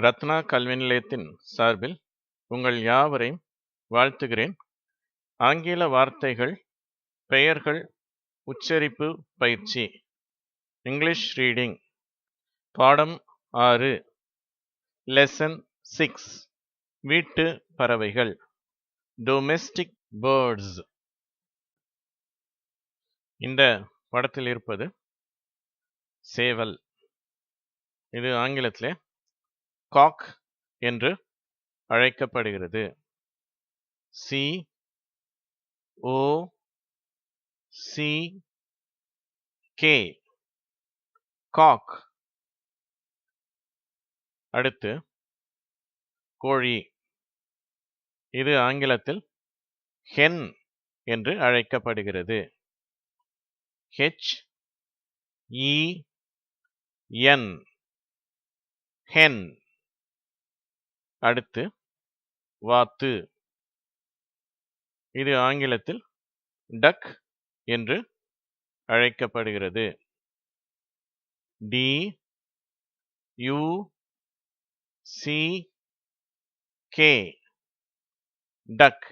ரத்னா கல்வி நிலையத்தின் சார்பில் உங்கள் யாவரையும் வாழ்த்துகிறேன். ஆங்கில வார்த்தைகள் பெயர்கள் உச்சரிப்பு பயிற்சி. English reading. பாடம் ஆறு. லெசன் சிக்ஸ் வீட்டு பறவைகள். டொமெஸ்டிக் பேர்ட்ஸ் இந்த படத்தில் இருப்பது சேவல். இது ஆங்கிலத்திலே காக் என்று அழைக்கப்படுகிறது. C O C K. Cock. அடுத்து கோழி. இது ஆங்கிலத்தில் ஹென் என்று அழைக்கப்படுகிறது. H E N. ஹென். அடுத்து வாத்து. இது ஆங்கிலத்தில் டக் என்று அழைக்கப்படுகிறது. D U C K duck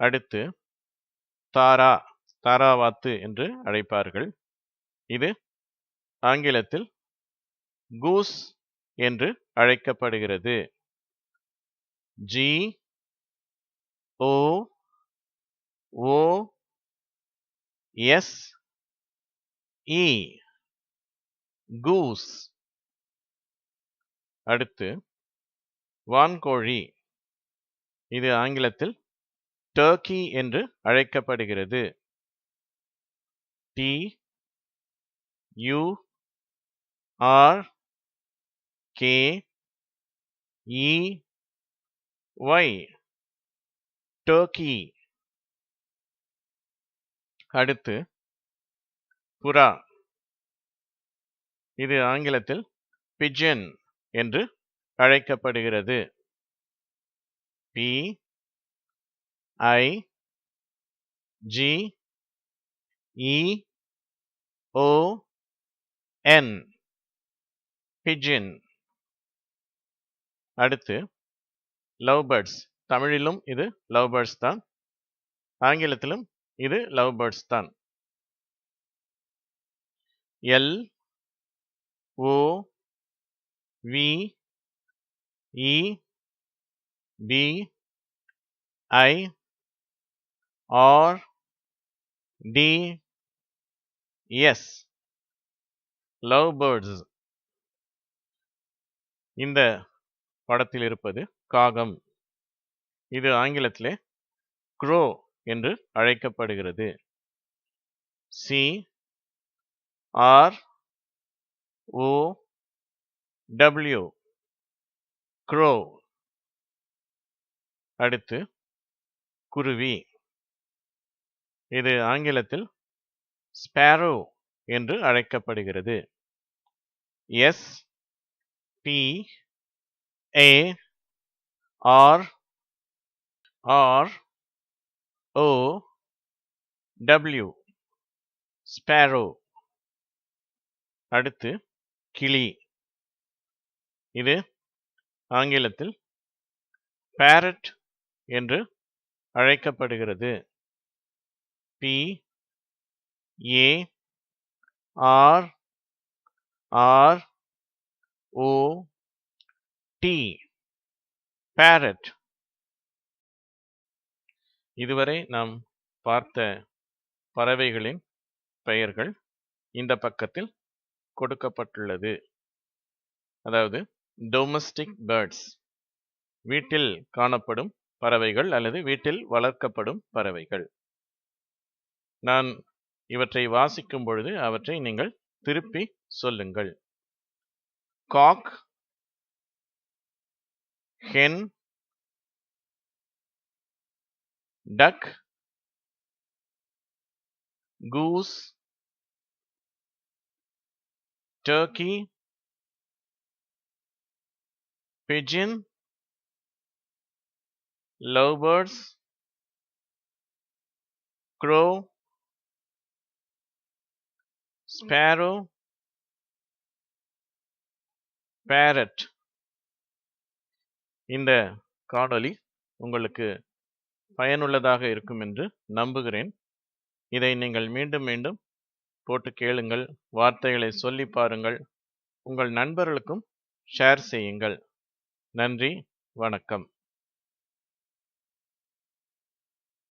அடுத்து தாரா. தாராவாத்து என்று அழைப்பார்கள். இது ஆங்கிலத்தில் கூஸ் என்று அழைக்கப்படுகிறது. G O O S E goose அடுத்து வான்கோழி. இது ஆங்கிலத்தில் டர்க்கி என்று அழைக்கப்படுகிறது. T U R K E Y turkey அடுத்து புறா. இது ஆங்கிலத்தில் பிஜன் என்று அழைக்கப்படுகிறது. பி ஐ ஜி இ ஓ என் பிஜின் அடுத்து லவ் பேர்ட்ஸ் தமிழிலும் இது லவ் பேர்ட்ஸ் தான். ஆங்கிலத்திலும் இது லவ் பேர்ட்ஸ் தான். L O V E B I R D S love birds இந்த படத்தில் இருப்பது காகம். இது ஆங்கிலத்திலே க்ரோ என்று அழைக்கப்படுகிறது. C R O W crow. அடுத்து குருவி. இது ஆங்கிலத்தில் ஸ்பேரோ என்று அழைக்கப்படுகிறது. S P A R R O W sparrow அடுத்து கிளி. இது ஆங்கிலத்தில் பேரட் என்று அழைக்கப்படுகிறது. P A R R O T parrot இதுவரை நாம் பார்த்த பறவைகளின் பெயர்கள் இந்த பக்கத்தில் கொடுக்கப்பட்டுள்ளது. அதாவது டொமஸ்டிக் பேர்ட்ஸ் வீட்டில் காணப்படும் பறவைகள் அல்லது வீட்டில் வளர்க்கப்படும் பறவைகள். நான் இவற்றை வாசிக்கும் பொழுது அவற்றை நீங்கள் திருப்பி சொல்லுங்கள். காக் hen duck goose turkey pigeon lovebirds crow sparrow parrot. இந்த காணொளி உங்களுக்கு பயனுள்ளதாக இருக்கும் என்று நம்புகிறேன். இதை நீங்கள் மீண்டும் மீண்டும் போட்டு கேளுங்கள் வார்த்தைகளை சொல்லி பாருங்கள் உங்கள் நண்பர்களுக்கும் ஷேர் செய்யுங்கள். நன்றி வணக்கம்.